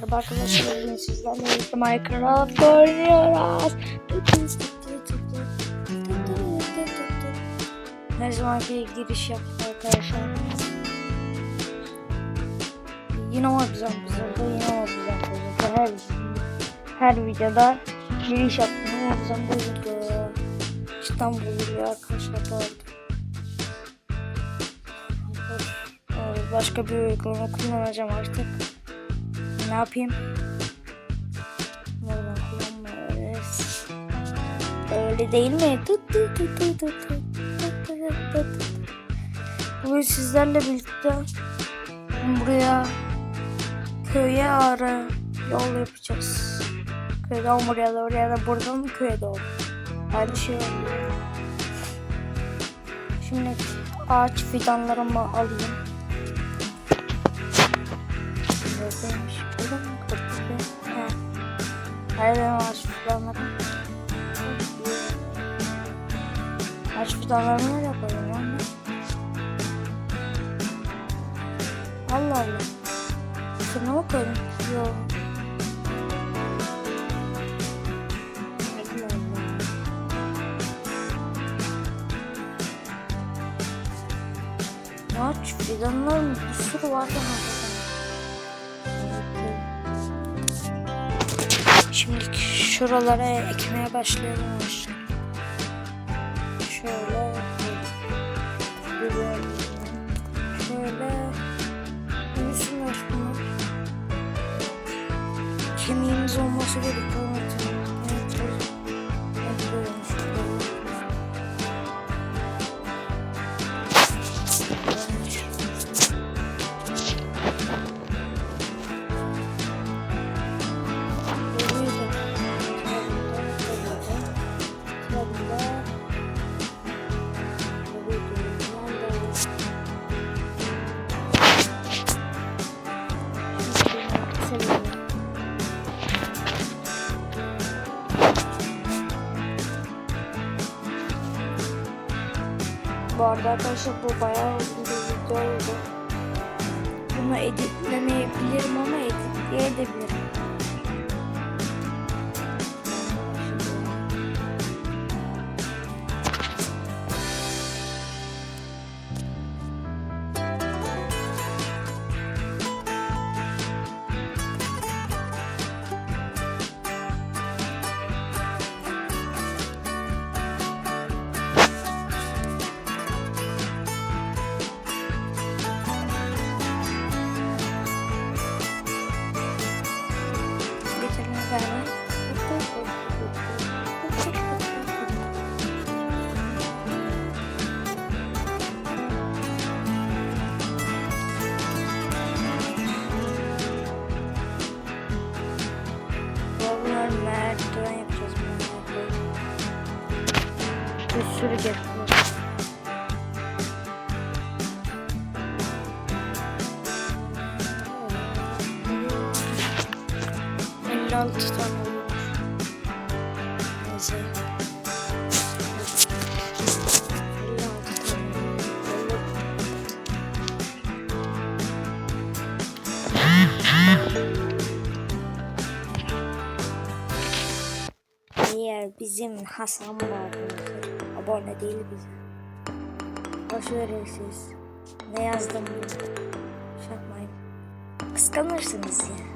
Merhaba arkadaşlar bugün sizlerle birlikte Minecraft oynuyoruz. Her zamanki giriş yaptık arkadaşlar. Yine o güzel bozuldu, yine o güzel bozuldu. Her, her videoda giriş yaptım o güzel bozuldu. Cidden bozuluyor arkadaşlar bu. Ee, Başka bir uygulama kullanacağım artık ne yapayım? Nereden kullanmıyoruz? Öyle değil mi? Bugün sizlerle birlikte buraya köye ara yol yapacağız. Köyden buraya doğru ya da buradan köye doğru. Aynı şey oluyor. Şimdi ağaç fidanlarımı alayım. Bakın. Nereden ağaç fidanları? Ağaç fidanlarını nereye ben? Allah Allah. Şuna mı koyayım? Yok. Ağaç fidanların bir sürü var da Şimdi şuralara ekmeye başlayalım işte. Şöyle şöyle büyüsünler bunlar. Kemiğimiz olması gerekiyor. Arada arkadaşlar bu bayağı uzun bir video oldu. Bunu editlemeyebilirim ama editleyebilirim. Bizim Hasan var abone değil bize. Boş verin. Ne yazdım yapmayın. Kıskanırsınız ya.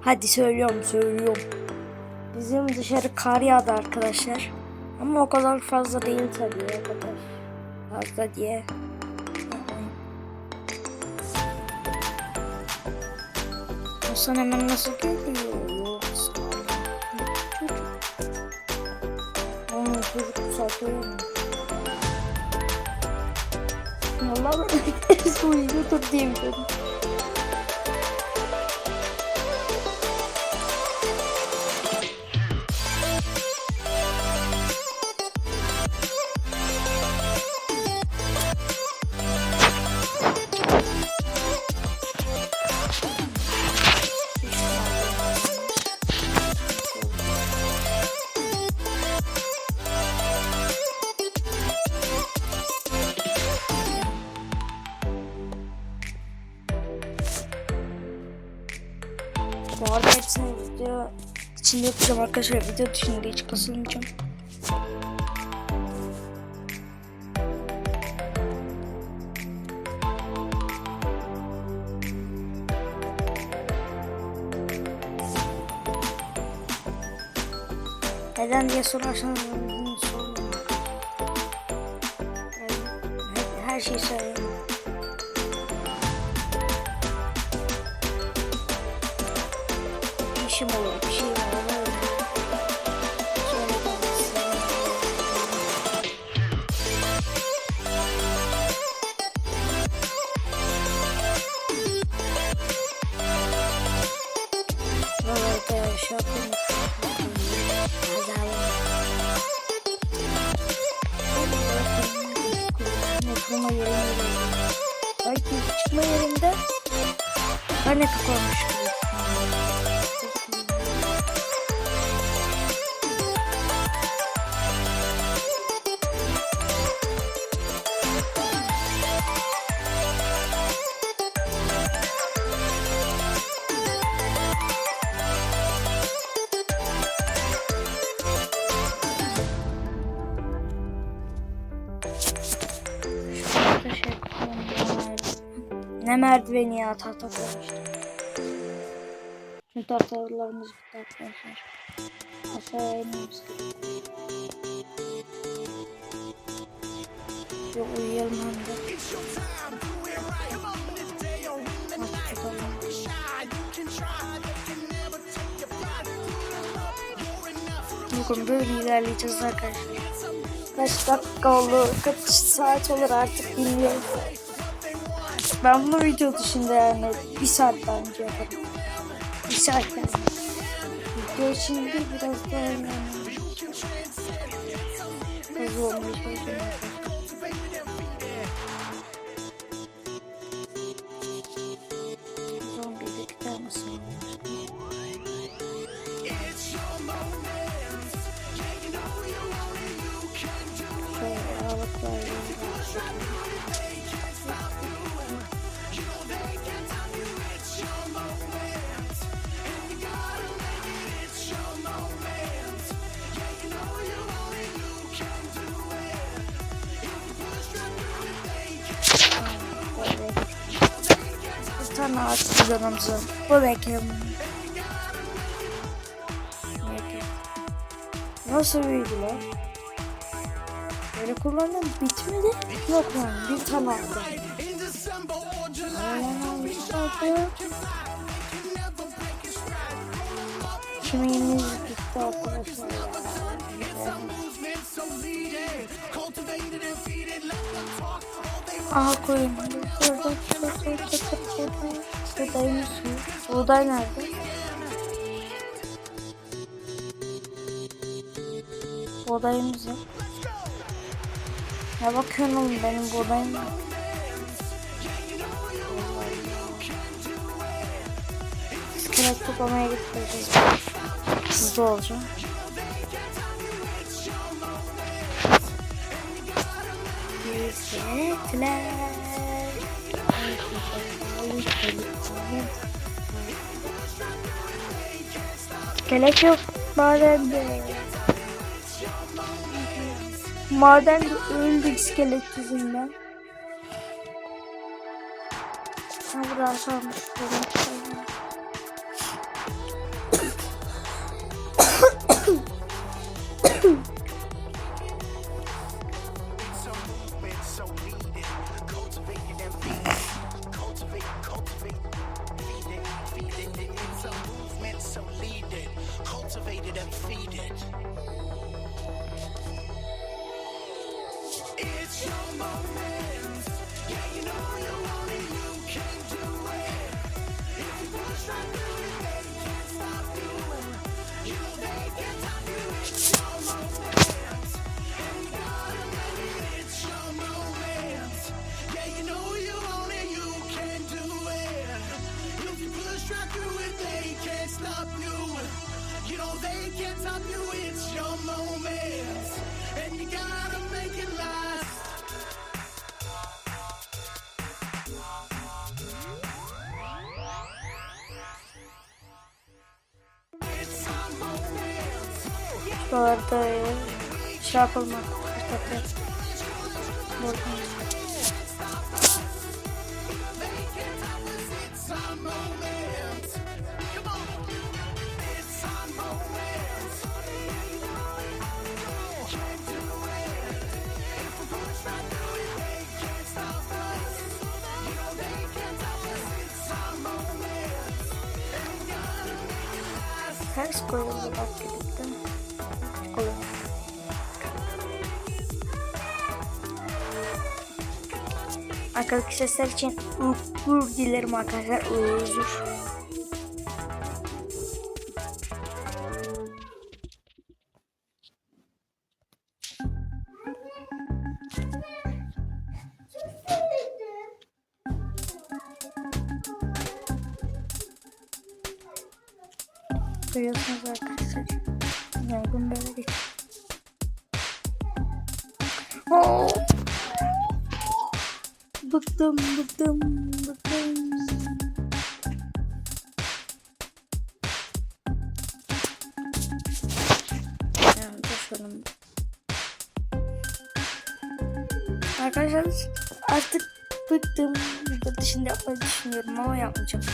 Hadi söylüyorum söylüyorum. Bizim dışarı kar yağdı arkadaşlar. Ama o kadar fazla değil tabii o kadar fazla diye. Hasan hemen nasıl geliyor? Дуже кусати. Лава, що я тут дивлюсь. İçinde yapacağım arkadaşlar. Video dışında hiç kasılmayacağım. Neden diye sorarsanız. Her, şeyi söyleyeyim. İşim olur. Şey yapayım. Çıkma yerinde. Belki çıkma yerinde karne olmuş gibi. Merdiveni ya tahta koymuştum. Çünkü tahtalarımız bitti arkadaşlar. Aşağıya inmemiz gerekiyor. Uyuyalım hem de. Bugün böyle ilerleyeceğiz arkadaşlar. Kaç dakika olur, kaç saat olur artık bilmiyorum. Ben bunu video dışında yani bir saat daha önce yaparım. Bir saat yani. Video değil biraz daha yani. Hızlı olmaya Bir tane ağaç kullanımızı. Bu bekliyorum. Nasıl büyüdü lan? Böyle kullandım bitmedi. Yok lan bir tane aldım. Kimimiz bitti arkadaşlar ya. Aha koyun. Burada, burada, burada. Buğdayın suyu. Buğday nerede? Buğdayımız yok. Ne bakıyorsun oğlum benim buğdayım yok. İskelet toplamaya gideceğiz. Hızlı olacağım. İskeletler. İskelet yok madende. Maden de öldü iskelet yüzünden. Ha buradan sormuş. Cultivated you. You know they can't stop you. It's your moment. Şuralarda şey yapılmak. Dikkat et. Buradan. Ters koyuldu bak birlikte. Arkadaşlar sesler için özür dilerim arkadaşlar. Özür. Görüyorsunuz arkadaşlar. Yorgun böyle değil. Oo. Bıktım, bıktım, bıktım. Yani taşıyalım. Arkadaşlar artık bıktım. Burada dışında yapmayı düşünüyorum ama yapmayacağım.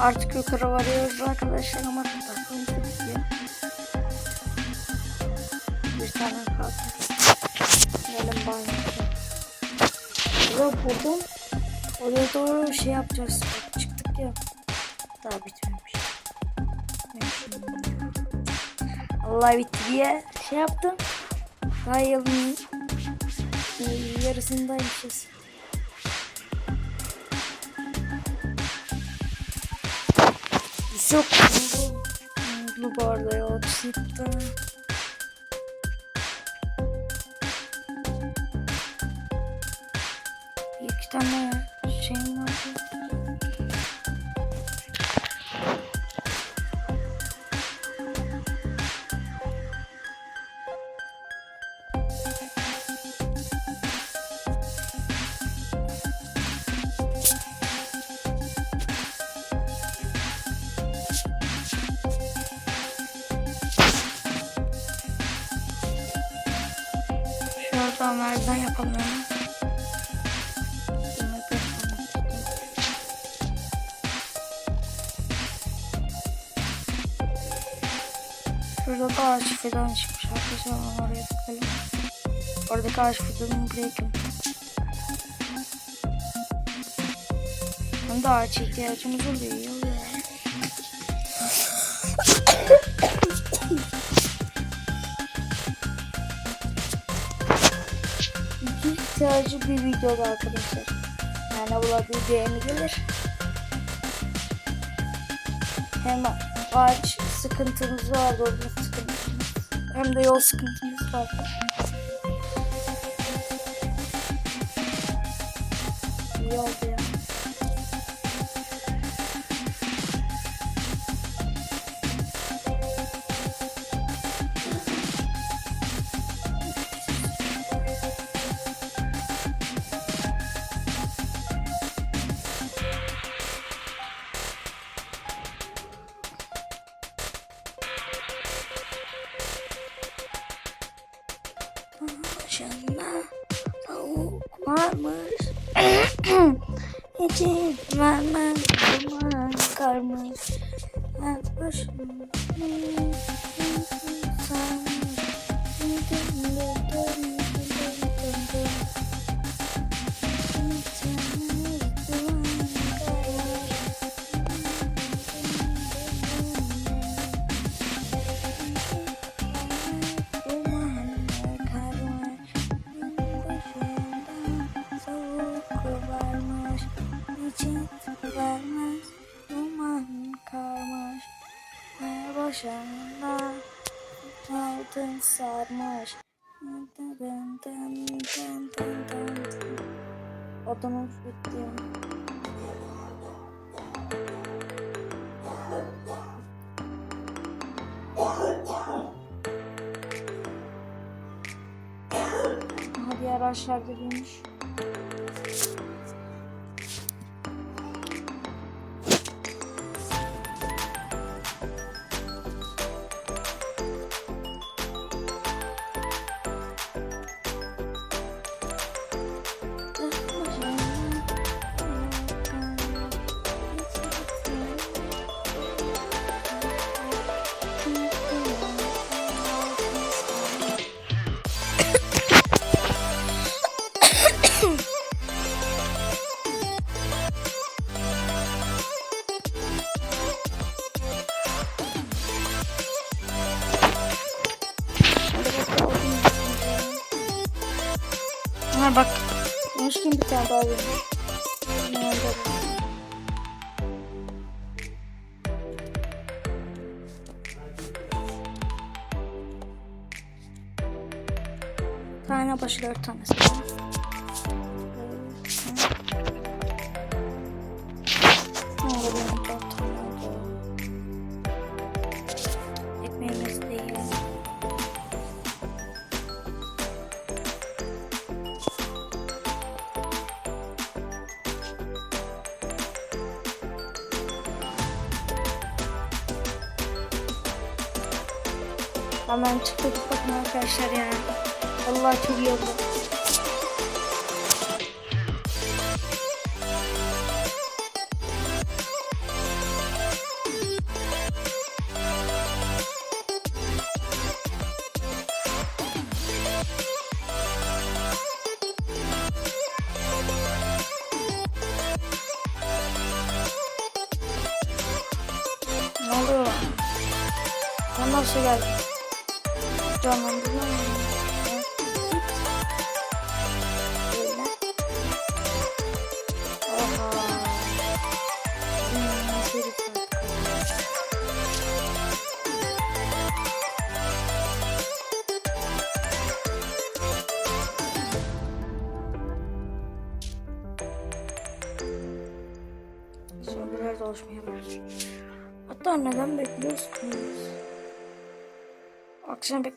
Artık yukarı varıyoruz arkadaşlar ama gidiyor. Bir tane kaldı. Benim banyo. Burada buradan oraya doğru şey yapacağız. Çıktık ya. Daha bitmemiş. Allah bitti diye şey yaptım. Daha yılın yarısındaymışız. Çok mutlu bu arada ya. Çıktı. Merdiven yapalım. Şurada da ağaç fidan çıkmış arkadaşlar onu oraya bakalım. Oradaki ağaç fidanını ekelim. Hem de ağaç ihtiyacımız oluyor. İhtiyacı bir videoda arkadaşlar. Yani bulabildiği beğeni gelir. Hem ağaç sıkıntımız var, orada sıkıntımız. Hem de yol sıkıntımız var. İyi varmış. İçin vermem duman karmış. Ben başımda Odamız bitti. Aha diğer aşağıda büyümüş. 4 tanesi. Tamam çıktık bakın arkadaşlar yani. Allah çok iyi oldu. Ne oluyor? Sen nasıl geldin? Canlandırma mı?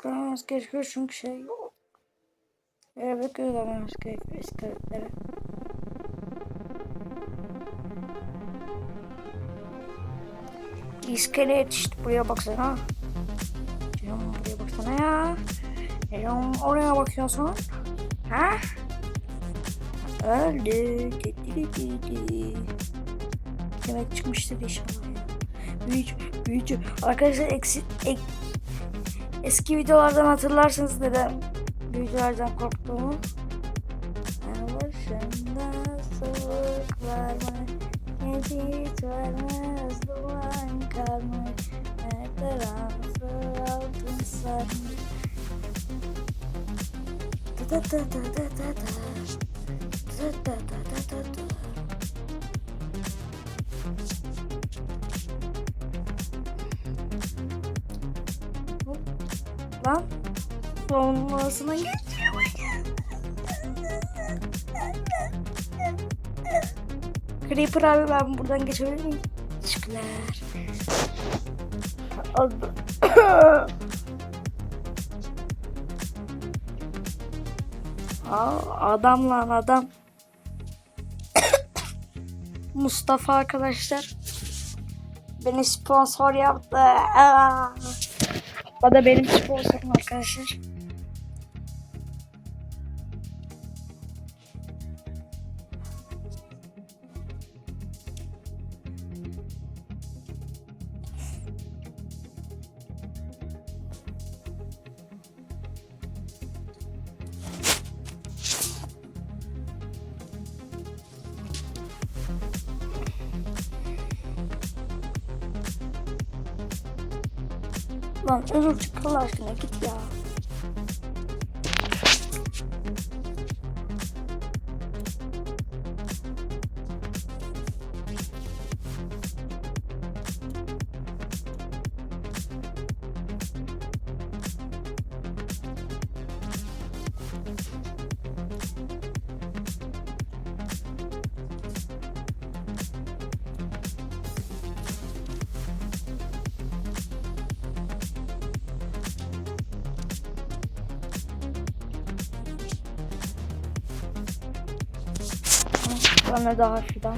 Akşam beklememiz gerekiyor çünkü şey yok. Böyle beklememiz gerekiyor iskeletlere. İskelet işte buraya baksana. Canım buraya baksana ya. Canım oraya bakıyorsun. Ha? Öldü. Demek çıkmıştır inşallah. Büyücü, büyücü. Arkadaşlar eksi, ek, eski videolardan hatırlarsınız neden büyücülerden korktuğumu. Yani başında soğuk varmış, geçit vermez duman kalmış, her tarafı altın sarmış. Da da da da da. Da da da da da Lan geçiyor. Creeper abi ben buradan geçebilir miyim? Teşekkürler. Aa, adam lan adam. Mustafa arkadaşlar. Beni sponsor yaptı. Aa. Da benim sponsorum arkadaşlar. Lan özür çık Allah aşkına git ya. Sonra daha fidan.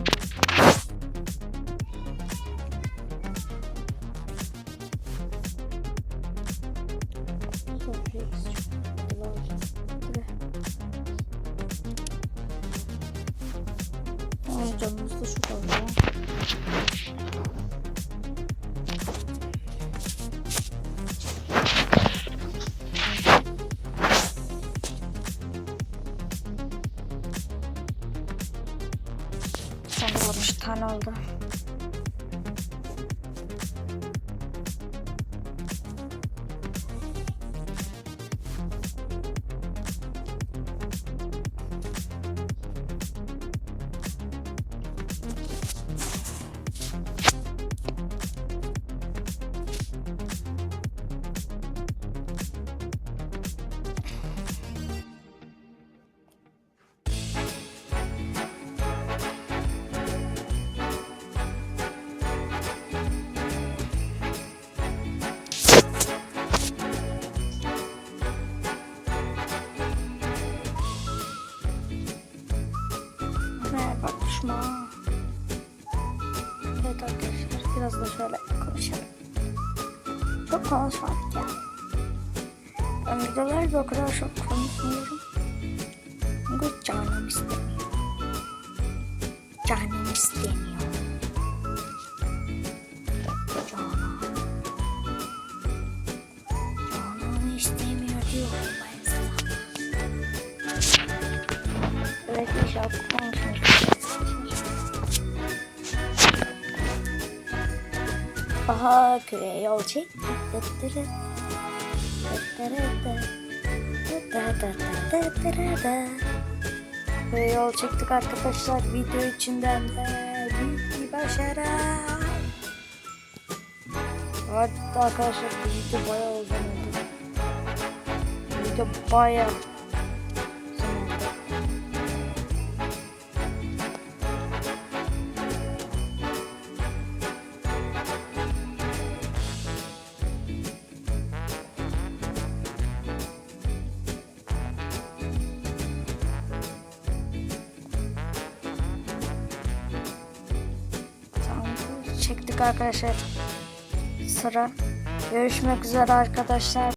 13 tane oldu. Düşman. Evet arkadaşlar biraz da şöyle konuşalım. Çok konuşmadık ya. Ben videolarda o kadar çok konuşmuyorum. Çünkü canım istemiyor. Canım istemiyor. Aha köye yol çek. Köye yol çektik arkadaşlar. Video içinden de bir başarı. Hatta arkadaşlar video bayağı uzun oldu. Video bayağı arkadaşlar. Sıra. Görüşmek üzere arkadaşlar.